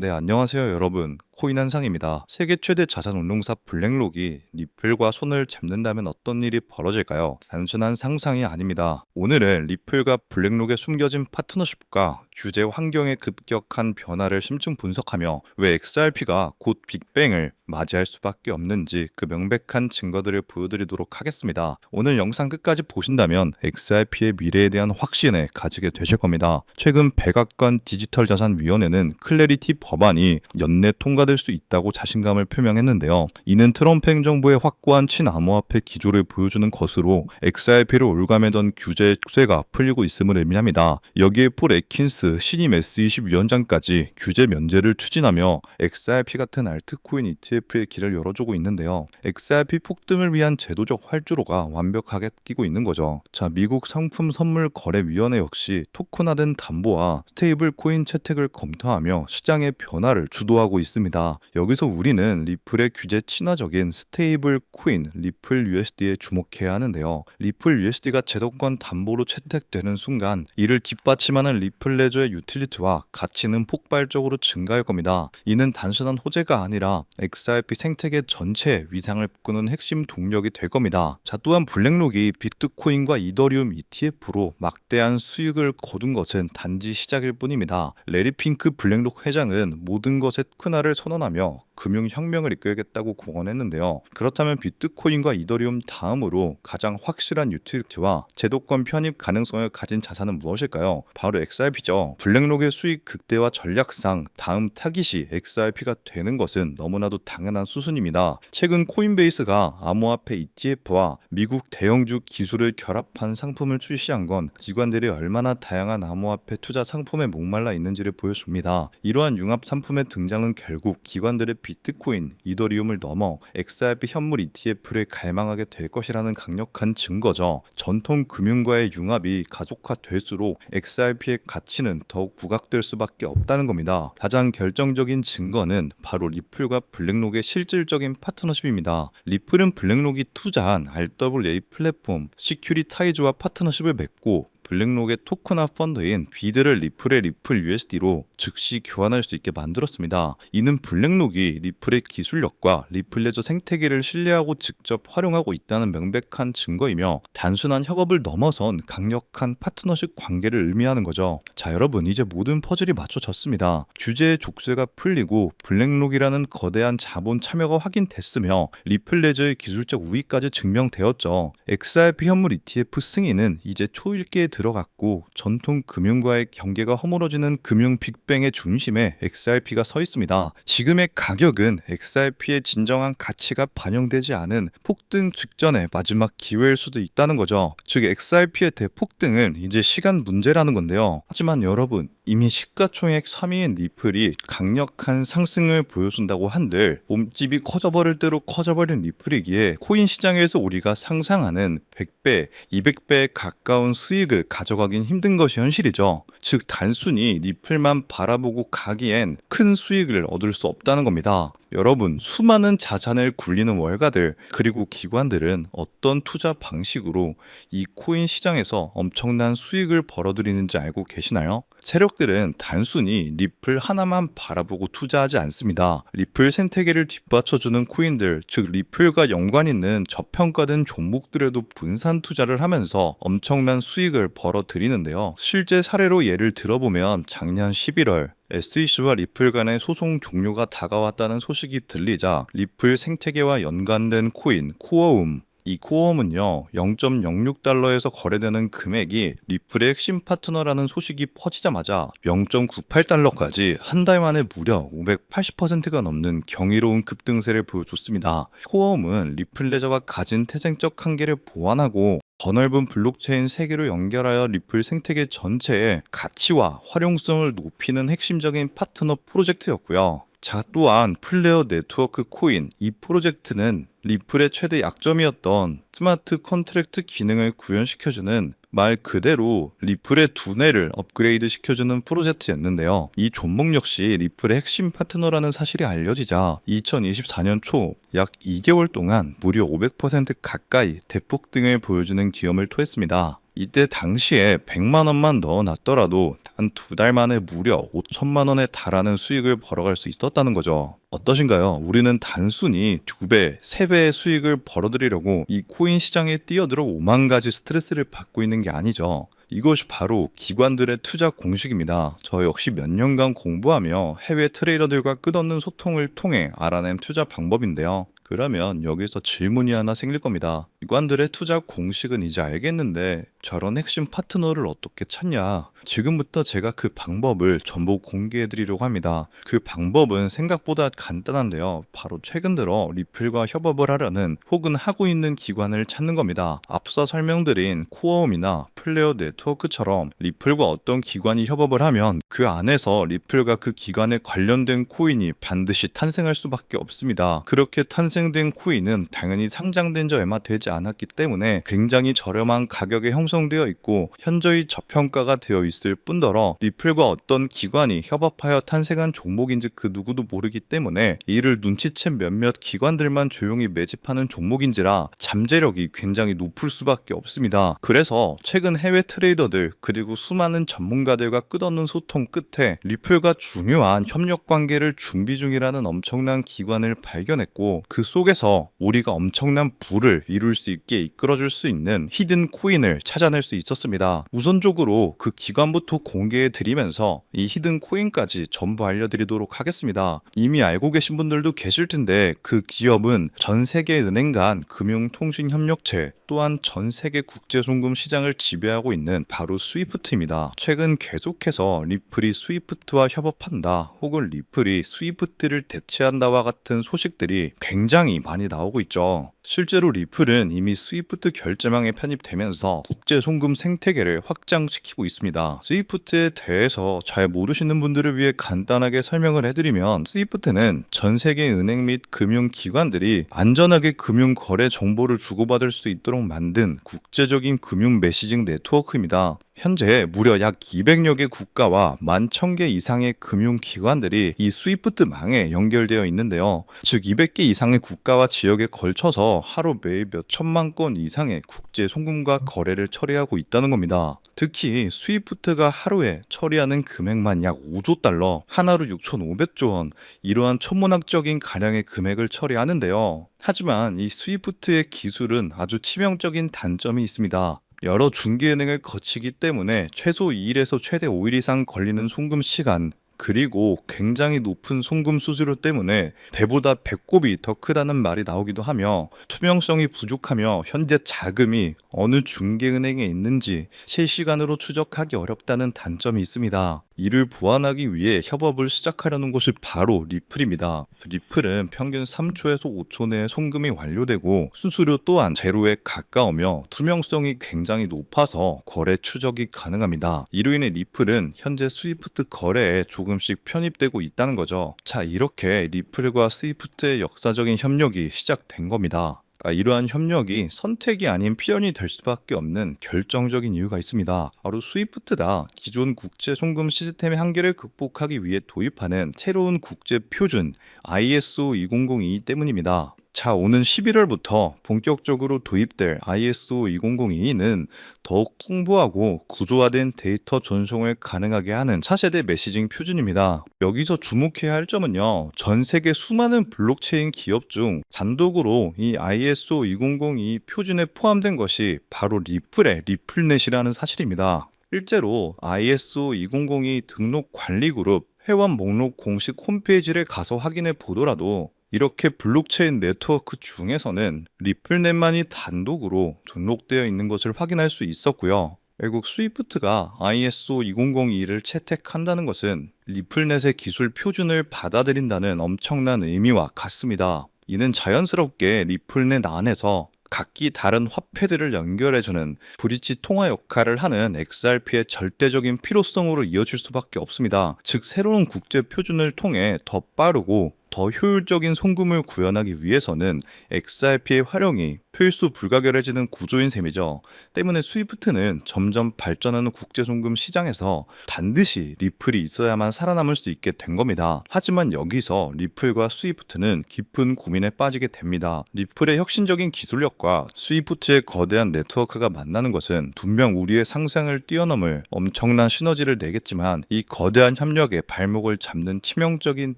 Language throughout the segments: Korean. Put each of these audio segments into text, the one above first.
네, 안녕하세요, 여러분. 코인 한상입니다. 세계 최대 자산 운용사 블랙록이 리플과 손을 잡는다면 어떤 일이 벌어질까요? 단순한 상상이 아닙니다. 오늘은 리플과 블랙록의 숨겨진 파트너십과 규제 환경의 급격한 변화를 심층 분석하며 왜 XRP가 곧 빅뱅을 맞이할 수밖에 없는지 그 명백한 증거들을 보여드리도록 하겠습니다. 오늘 영상 끝까지 보신다면 XRP의 미래에 대한 확신을 가지게 되실 겁니다. 최근 백악관 디지털자산위원회는 클래리티 법안이 연내 통과될 수 있다고 자신감을 표명했는데요. 이는 트럼프 행정부의 확고한 친암호화폐 기조를 보여주는 것으로 XRP를 올가매던 규제 쇠가 풀리고 있음을 의미합니다. 여기에 폴 에킨스 신임 SEC 위원장까지 규제 면제를 추진하며 XRP 같은 알트코인 ETF의 길을 열어주고 있는데요. XRP 폭등을 위한 제도적 활주로가 완벽하게 끼고 있는 거죠. 자, 미국 상품 선물 거래위원회 역시 토큰화된 담보와 스테이블 코인 채택을 검토하며 시장의 변화를 주도하고 있습니다. 여기서 우리는 리플의 규제 친화적인 스테이블 코인 리플 USD에 주목해야 하는데요. 리플 USD가 제도권 담보로 채택되는 순간 이를 뒷받침하는 리플 레저 의 유틸리티와 가치는 폭발적으로 증가할 겁니다. 이는 단순한 호재가 아니라 XRP 생태계 전체의 위상을 바꾸는 핵심 동력이 될 겁니다. 자, 또한 블랙록이 비트코인과 이더리움 ETF로 막대한 수익을 거둔 것은 단지 시작일 뿐입니다. 레리 핑크 블랙록 회장은 모든 것의 큰화를 선언하며 금융혁명을 이끌겠다고 공언했는데요. 그렇다면 비트코인과 이더리움 다음으로 가장 확실한 유틸리티와 제도권 편입 가능성을 가진 자산은 무엇일까요? 바로 XRP죠. 블랙록의 수익 극대화 전략상 다음 타깃이 XRP가 되는 것은 너무나도 당연한 수순입니다. 최근 코인베이스가 암호화폐 ETF와 미국 대형주 기술을 결합한 상품을 출시한 건 기관들이 얼마나 다양한 암호화폐 투자 상품에 목말라 있는지를 보여줍니다. 이러한 융합 상품의 등장은 결국 기관들의 비트코인, 이더리움을 넘어 XRP 현물 ETF를 갈망하게 될 것이라는 강력한 증거죠. 전통 금융과의 융합이 가속화될수록 XRP의 가치는 더욱 부각될 수밖에 없다는 겁니다. 가장 결정적인 증거는 바로 리플과 블랙록의 실질적인 파트너십입니다. 리플은 블랙록이 투자한 RWA 플랫폼 시큐리타이즈와 파트너십을 맺고 블랙록의 토큰화 펀드인 비드를 리플의 리플 USD로 즉시 교환할 수 있게 만들었습니다. 이는 블랙록이 리플의 기술력과 리플 레저 생태계를 신뢰하고 직접 활용하고 있다는 명백한 증거이며 단순한 협업을 넘어선 강력한 파트너십 관계를 의미하는 거죠. 자, 여러분 이제 모든 퍼즐이 맞춰졌습니다. 규제의 족쇄가 풀리고 블랙록이라는 거대한 자본 참여가 확인됐으며 리플 레저의 기술적 우위까지 증명되었죠. XRP 현물 ETF 승인은 이제 초일기에 들어갔고 전통 금융과의 경계가 허물어지는 금융 빅뱅의 중심에 XRP가 서 있습니다. 지금의 가격은 XRP의 진정한 가치가 반영되지 않은 폭등 직전의 마지막 기회일 수도 있다는 거죠. 즉 XRP의 대폭등은 이제 시간 문제라는 건데요. 하지만 여러분 이미 시가총액 3위인 리플이 강력한 상승을 보여준다고 한들 몸집이 커져버릴 대로 커져버린 리플이기에 코인 시장에서 우리가 상상하는 100배, 200배에 가까운 수익을 가져가긴 힘든 것이 현실이죠. 즉 단순히 리플만 바라보고 가기엔 큰 수익을 얻을 수 없다는 겁니다. 여러분, 수많은 자산을 굴리는 월가들, 그리고 기관들은 어떤 투자 방식으로 이 코인 시장에서 엄청난 수익을 벌어들이는지 알고 계시나요? 세력들은 단순히 리플 하나만 바라보고 투자하지 않습니다. 리플 생태계를 뒷받쳐주는 코인들, 즉 리플과 연관 있는 저평가된 종목들에도 분산 투자를 하면서 엄청난 수익을 벌어들이는데요. 실제 사례로 예를 들어보면 작년 11월 SEC와 리플 간의 소송 종료가 다가왔다는 소식이 들리자 리플 생태계와 연관된 코인 코어움 이 코어음은요 0.06달러에서 거래되는 금액이 리플의 핵심 파트너라는 소식이 퍼지자마자 0.98달러까지 한 달 만에 무려 580%가 넘는 경이로운 급등세를 보여줬습니다. 코어음은 리플 레저가 가진 태생적 한계를 보완하고 더 넓은 블록체인 세계로 연결하여 리플 생태계 전체의 가치와 활용성을 높이는 핵심적인 파트너 프로젝트였고요. 자, 또한 플레어 네트워크 코인 이 프로젝트는 리플의 최대 약점이었던 스마트 컨트랙트 기능을 구현시켜주는 말 그대로 리플의 두뇌를 업그레이드 시켜주는 프로젝트였는데요. 이 종목 역시 리플의 핵심 파트너라는 사실이 알려지자 2024년 초 약 2개월 동안 무려 500% 가까이 대폭 등을 보여주는 기염을 토했습니다. 이때 당시에 100만 원만 넣어놨더라도 단 두 달 만에 무려 5천만 원에 달하는 수익을 벌어갈 수 있었다는 거죠. 어떠신가요? 우리는 단순히 두 배, 세 배의 수익을 벌어들이려고 이 코인 시장에 뛰어들어 5만 가지 스트레스를 받고 있는 게 아니죠. 이것이 바로 기관들의 투자 공식입니다. 저 역시 몇 년간 공부하며 해외 트레이더들과 끝없는 소통을 통해 알아낸 투자 방법인데요. 그러면 여기서 질문이 하나 생길 겁니다. 기관들의 투자 공식은 이제 알겠는데 저런 핵심 파트너를 어떻게 찾냐? 지금부터 제가 그 방법을 전부 공개해 드리려고 합니다. 그 방법은 생각보다 간단한데요. 바로 최근 들어 리플과 협업을 하려는 혹은 하고 있는 기관을 찾는 겁니다. 앞서 설명드린 코어움이나 플레어 네트워크처럼 리플과 어떤 기관이 협업을 하면 그 안에서 리플과 그 기관에 관련된 코인이 반드시 탄생할 수밖에 없습니다. 그렇게 탄생된 코인은 당연히 상장된 지 얼마 되지 않았기 때문에 굉장히 저렴한 가격에 형 성되어 있고 현저히 저평가가 되어 있을 뿐더러 리플과 어떤 기관이 협업하여 탄생한 종목인지 그 누구도 모르기 때문에 이를 눈치챈 몇몇 기관들만 조용히 매집하는 종목인지라 잠재력이 굉장히 높을 수밖에 없습니다. 그래서 최근 해외 트레이더들 그리고 수많은 전문가들과 끝없는 소통 끝에 리플과 중요한 협력 관계를 준비 중이라는 엄청난 기관을 발견했고 그 속에서 우리가 엄청난 부를 이룰 수 있게 이끌어줄 수 있는 히든 코인을 찾 아낼 수 있었습니다. 우선적으로 그 기관부터 공개해 드리면서 이 히든 코인까지 전부 알려드리도록 하겠습니다. 이미 알고 계신 분들도 계실 텐데 그 기업은 전 세계 은행 간 금융통신협력체 또한 전 세계 국제 송금 시장을 지배하고 있는 바로 스위프트입니다. 최근 계속해서 리플이 스위프트와 협업한다 혹은 리플이 스위프트를 대체한다와 같은 소식들이 굉장히 많이 나오고 있죠. 실제로 리플은 이미 스위프트 결제망에 편입되면서 국제 송금 생태계를 확장시키고 있습니다. 스위프트에 대해서 잘 모르시는 분들을 위해 간단하게 설명을 해드리면 스위프트는 전 세계 은행 및 금융 기관들이 안전하게 금융 거래 정보를 주고받을 수 있도록 만든 국제적인 금융 메시징 네트워크입니다. 현재 무려 약 200여 개 국가와 11,000개 이상의 금융기관들이 이 스위프트망에 연결되어 있는데요. 즉 200개 이상의 국가와 지역에 걸쳐서 하루 매일 몇 천만 건 이상의 국제 송금과 거래를 처리하고 있다는 겁니다. 특히 스위프트가 하루에 처리하는 금액만 약 5조 달러, 하나로 6,500조 원, 이러한 천문학적인 가량의 금액을 처리하는데요. 하지만 이 스위프트의 기술은 아주 치명적인 단점이 있습니다. 여러 중개은행을 거치기 때문에 최소 2일에서 최대 5일 이상 걸리는 송금 시간 그리고 굉장히 높은 송금 수수료 때문에 배보다 배꼽이 더 크다는 말이 나오기도 하며 투명성이 부족하며 현재 자금이 어느 중개은행에 있는지 실시간으로 추적하기 어렵다는 단점이 있습니다. 이를 보완하기 위해 협업을 시작하려는 곳이 바로 리플입니다. 리플은 평균 3초에서 5초 내에 송금이 완료되고 수수료 또한 제로에 가까우며 투명성이 굉장히 높아서 거래 추적이 가능합니다. 이로 인해 리플은 현재 스위프트 거래에 조금씩 편입되고 있다는 거죠. 자, 이렇게 리플과 스위프트의 역사적인 협력이 시작된 겁니다. 아, 이러한 협력이 선택이 아닌 필연이 될 수밖에 없는 결정적인 이유가 있습니다. 바로 스위프트다. 기존 국제 송금 시스템의 한계를 극복하기 위해 도입하는 새로운 국제 표준 ISO 2002 때문입니다. 자, 오는 11월부터 본격적으로 도입될 ISO 2002는 더욱 풍부하고 구조화된 데이터 전송을 가능하게 하는 차세대 메시징 표준입니다. 여기서 주목해야 할 점은요, 전 세계 수많은 블록체인 기업 중 단독으로 이 ISO 2002 표준에 포함된 것이 바로 리플의 리플넷이라는 사실입니다. 실제로 ISO 2002 등록 관리 그룹 회원 목록 공식 홈페이지를 가서 확인해 보더라도 이렇게 블록체인 네트워크 중에서는 리플넷만이 단독으로 등록되어 있는 것을 확인할 수 있었고요. 결국 스위프트가 ISO 2002를 채택한다는 것은 리플넷의 기술 표준을 받아들인다는 엄청난 의미와 같습니다. 이는 자연스럽게 리플넷 안에서 각기 다른 화폐들을 연결해주는 브릿지 통화 역할을 하는 XRP의 절대적인 필요성으로 이어질 수밖에 없습니다. 즉 새로운 국제 표준을 통해 더 빠르고 더 효율적인 송금을 구현하기 위해서는 XRP의 활용이 필수 불가결해지는 구조인 셈이죠. 때문에 스위프트는 점점 발전하는 국제송금 시장에서 반드시 리플이 있어야만 살아남을 수 있게 된 겁니다. 하지만 여기서 리플과 스위프트는 깊은 고민에 빠지게 됩니다. 리플의 혁신적인 기술력과 스위프트의 거대한 네트워크가 만나는 것은 분명 우리의 상상을 뛰어넘을 엄청난 시너지를 내겠지만 이 거대한 협력에 발목을 잡는 치명적인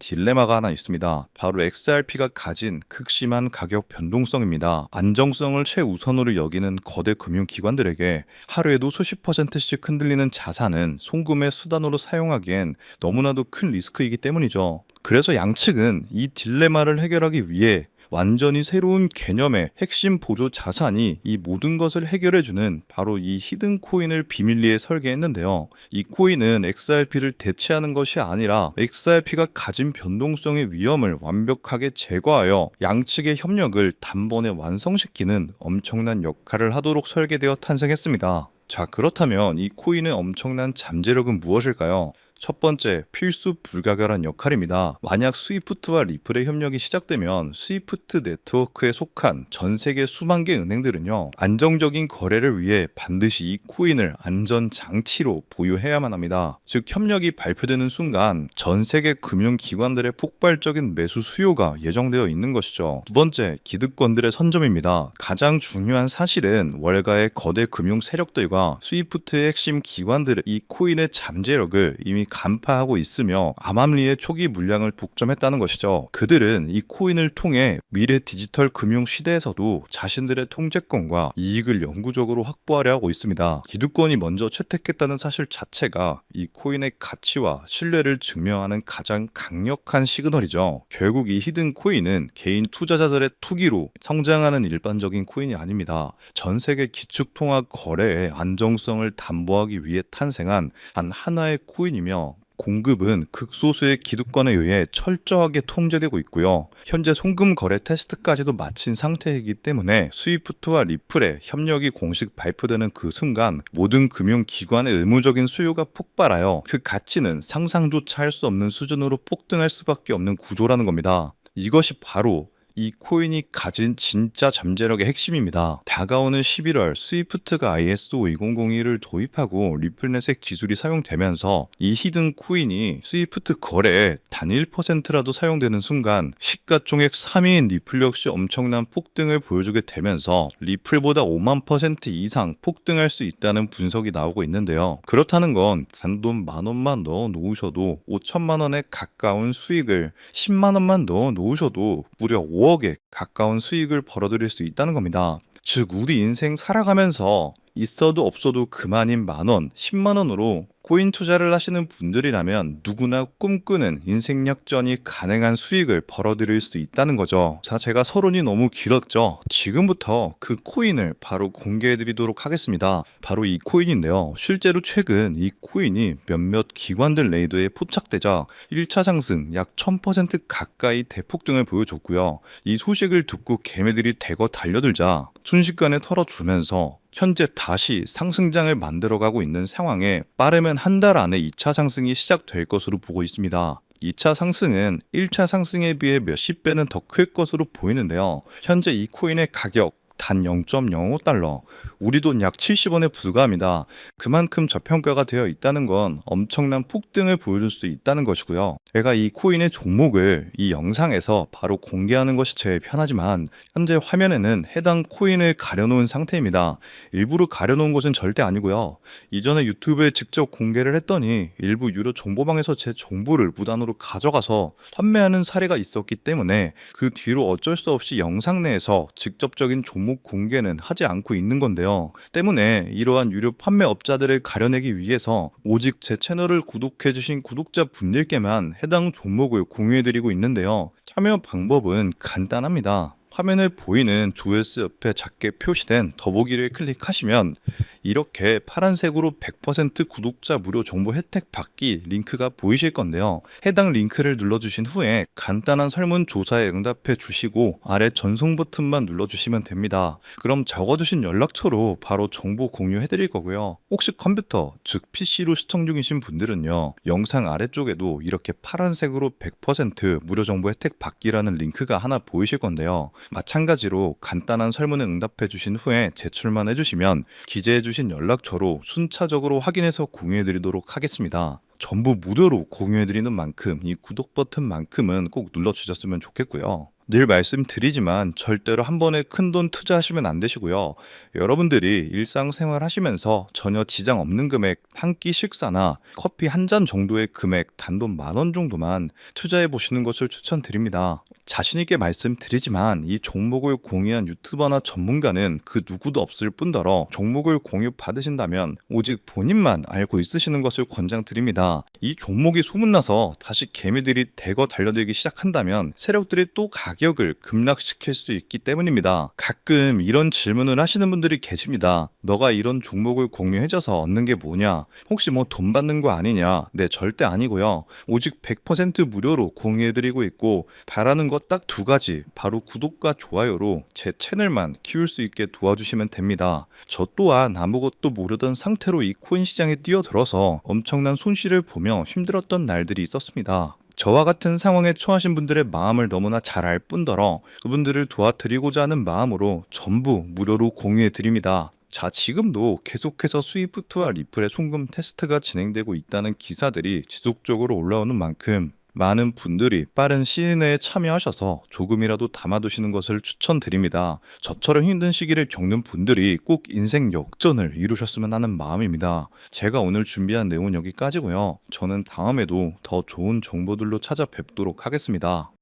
딜레마가 하나 있습니다. 바로 XRP가 가진 극심한 가격 변동성입니다. 안정 성을 최우선으로 여기는 거대 금융기관들에게 하루에도 수십 퍼센트씩 흔들리는 자산은 송금의 수단으로 사용하기엔 너무나도 큰 리스크이기 때문이죠. 그래서 양측은 이 딜레마를 해결하기 위해 완전히 새로운 개념의 핵심 보조 자산이 이 모든 것을 해결해주는 바로 이 히든 코인을 비밀리에 설계했는데요. 이 코인은 XRP를 대체하는 것이 아니라 XRP가 가진 변동성의 위험을 완벽하게 제거하여 양측의 협력을 단번에 완성시키는 엄청난 역할을 하도록 설계되어 탄생했습니다. 자, 그렇다면 이 코인의 엄청난 잠재력은 무엇일까요? 첫 번째, 필수 불가결한 역할입니다. 만약 스위프트와 리플의 협력이 시작되면 스위프트 네트워크에 속한 전 세계 수만 개 은행들은요, 안정적인 거래를 위해 반드시 이 코인을 안전 장치로 보유해야만 합니다. 즉, 협력이 발표되는 순간 전 세계 금융기관들의 폭발적인 매수 수요가 예정되어 있는 것이죠. 두 번째, 기득권들의 선점입니다. 가장 중요한 사실은 월가의 거대 금융 세력들과 스위프트의 핵심 기관들의 이 코인의 잠재력을 이미 간파하고 있으며 암암리의 초기 물량을 독점했다는 것이죠. 그들은 이 코인을 통해 미래 디지털 금융 시대에서도 자신들의 통제권과 이익을 영구적으로 확보하려 하고 있습니다. 기득권이 먼저 채택했다는 사실 자체가 이 코인의 가치와 신뢰를 증명하는 가장 강력한 시그널이죠. 결국 이 히든 코인은 개인 투자자들의 투기로 성장하는 일반적인 코인이 아닙니다. 전 세계 기축통화 거래의 안정성을 담보하기 위해 탄생한 한 하나의 코인이며 공급은 극소수의 기득권에 의해 철저하게 통제되고 있고요. 현재 송금 거래 테스트까지도 마친 상태이기 때문에 스위프트와 리플의 협력이 공식 발표되는 그 순간 모든 금융기관의 의무적인 수요가 폭발하여 그 가치는 상상조차 할 수 없는 수준으로 폭등할 수밖에 없는 구조라는 겁니다. 이것이 바로 이 코인이 가진 진짜 잠재력의 핵심입니다. 다가오는 11월 스위프트가 ISO 2001을 도입하고 리플넷의 기술이 사용되면서 이 히든 코인이 스위프트 거래에 단 1%라도 사용되는 순간 시가총액 3위인 리플 역시 엄청난 폭등을 보여주게 되면서 리플보다 5만 퍼센트 이상 폭등할 수 있다는 분석이 나오고 있는데요. 그렇다는 건 단돈 만 원만 넣어 놓으셔도 5천만 원에 가까운 수익을 10만 원만 넣어 놓으셔도 무려 5억 에 가까운 수익을 벌어들일 수 있다는 겁니다. 즉 우리 인생 살아가면서 있어도 없어도 그만인 만 원, 10만 원으로 코인 투자를 하시는 분들이라면 누구나 꿈꾸는 인생 역전이 가능한 수익을 벌어들일 수 있다는 거죠. 자, 제가 서론이 너무 길었죠. 지금부터 그 코인을 바로 공개해 드리도록 하겠습니다. 바로 이 코인인데요. 실제로 최근 이 코인이 몇몇 기관들 레이더에 포착되자 1차 상승 약 1000% 가까이 대폭등을 보여줬고요. 이 소식을 듣고 개매들이 대거 달려들자 순식간에 털어주면서 현재 다시 상승장을 만들어가고 있는 상황에 빠르면 한 달 안에 2차 상승이 시작될 것으로 보고 있습니다. 2차 상승은 1차 상승에 비해 몇십 배는 더 클 것으로 보이는데요. 현재 이 코인의 가격 단 0.05달러, 우리 돈 약 70원에 불과합니다. 그만큼 저평가가 되어 있다는 건 엄청난 폭등을 보여줄 수 있다는 것이고요. 제가 이 코인의 종목을 이 영상에서 바로 공개하는 것이 제일 편하지만 현재 화면에는 해당 코인을 가려놓은 상태입니다. 일부러 가려놓은 것은 절대 아니고요. 이전에 유튜브에 직접 공개를 했더니 일부 유료 정보방에서 제 정보를 무단으로 가져가서 판매하는 사례가 있었기 때문에 그 뒤로 어쩔 수 없이 영상 내에서 직접적인 종목 공개는 하지 않고 있는 건데요. 때문에 이러한 유료 판매업자들을 가려내기 위해서 오직 제 채널을 구독해주신 구독자 분들께만 해당 종목을 공유해드리고 있는데요. 참여 방법은 간단합니다. 화면에 보이는 조회수 옆에 작게 표시된 더보기를 클릭하시면 이렇게 파란색으로 100% 구독자 무료 정보 혜택 받기 링크가 보이실 건데요. 해당 링크를 눌러주신 후에 간단한 설문조사에 응답해 주시고 아래 전송 버튼만 눌러주시면 됩니다. 그럼 적어주신 연락처로 바로 정보 공유해 드릴 거고요. 혹시 컴퓨터, 즉 PC로 시청 중이신 분들은요. 영상 아래쪽에도 이렇게 파란색으로 100% 무료 정보 혜택 받기라는 링크가 하나 보이실 건데요. 마찬가지로 간단한 설문에 응답해 주신 후에 제출만 해주시면 기재해 주신 연락처로 순차적으로 확인해서 공유해 드리도록 하겠습니다. 전부 무료로 공유해 드리는 만큼 이 구독 버튼만큼은 꼭 눌러 주셨으면 좋겠고요. 늘 말씀드리지만 절대로 한 번에 큰 돈 투자하시면 안 되시고요. 여러분들이 일상생활 하시면서 전혀 지장 없는 금액 한 끼 식사나 커피 한 잔 정도의 금액 단돈 만 원 정도만 투자해 보시는 것을 추천드립니다. 자신 있게 말씀드리지만 이 종목을 공유한 유튜버나 전문가는 그 누구도 없을 뿐더러 종목을 공유 받으신다면 오직 본인만 알고 있으시는 것을 권장드립니다. 이 종목이 소문나서 다시 개미들이 대거 달려들기 시작한다면 세력들이 또 가 격을 급락시킬 수 있기 때문입니다. 가끔 이런 질문을 하시는 분들이 계십니다. 너가 이런 종목을 공유해줘서 얻는 게 뭐냐? 혹시 뭐 돈 받는 거 아니냐? 네, 절대 아니고요. 오직 100% 무료로 공유해드리고 있고 바라는 것 딱 두 가지 바로 구독과 좋아요로 제 채널만 키울 수 있게 도와주시면 됩니다. 저 또한 아무것도 모르던 상태로 이 코인 시장에 뛰어들어서 엄청난 손실을 보며 힘들었던 날들이 있었습니다. 저와 같은 상황에 처하신 분들의 마음을 너무나 잘 알 뿐더러 그분들을 도와드리고자 하는 마음으로 전부 무료로 공유해 드립니다. 자, 지금도 계속해서 스위프트와 리플의 송금 테스트가 진행되고 있다는 기사들이 지속적으로 올라오는 만큼 많은 분들이 빠른 시일 내에 참여하셔서 조금이라도 담아두시는 것을 추천드립니다. 저처럼 힘든 시기를 겪는 분들이 꼭 인생 역전을 이루셨으면 하는 마음입니다. 제가 오늘 준비한 내용은 여기까지고요. 저는 다음에도 더 좋은 정보들로 찾아뵙도록 하겠습니다.